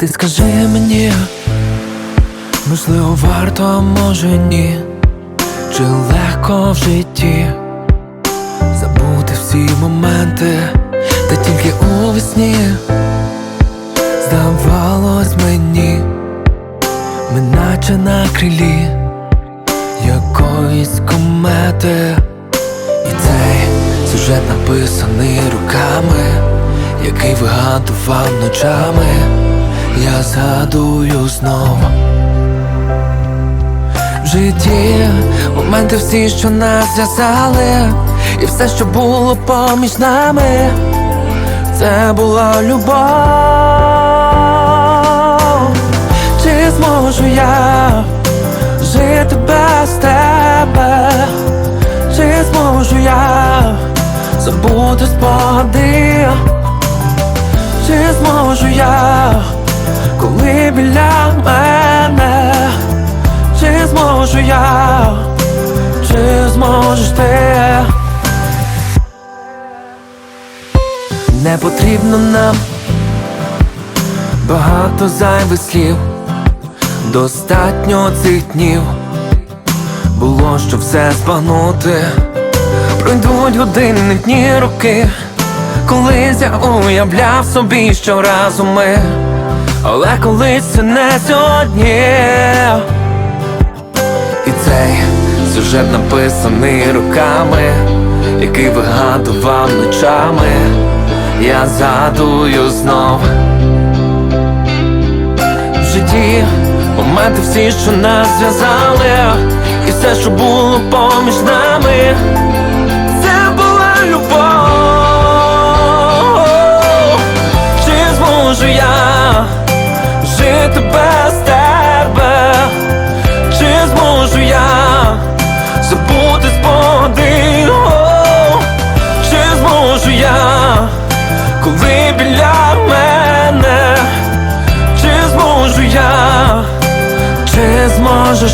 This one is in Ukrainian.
ти скажи мені, можливо, варто, а може ні, чи легко в житті забути всі моменти, та тільки у весні? Здавалось мені, ми наче на крилі якоїсь комети, і цей сюжет написаний руками, який вигадував ночами, я згадую знов. В житті моменти всі, що нас зв'язали, і все, що було поміж нами, це була любов. Чи зможу я жити без тебе? Чи зможу я забути спогади? Чи зможу я, коли біля мене? Чи зможу я, чи зможеш ти? Не потрібно нам багато зайвих слів, достатньо цих днів було, щоб все збагнути. Пройдуть години, дні, роки, колись я уявляв собі, що разом ми, але колись це не сьогодні. І цей сюжет написаний руками, який вигадував ночами, я згадую знов. В житті моменти всі, що нас зв'язали, і все, що було поміж нами, жити без тебе, чи зможу я забути споди, чи зможу я, коли біля мене, чи зможу я, чи зможеш?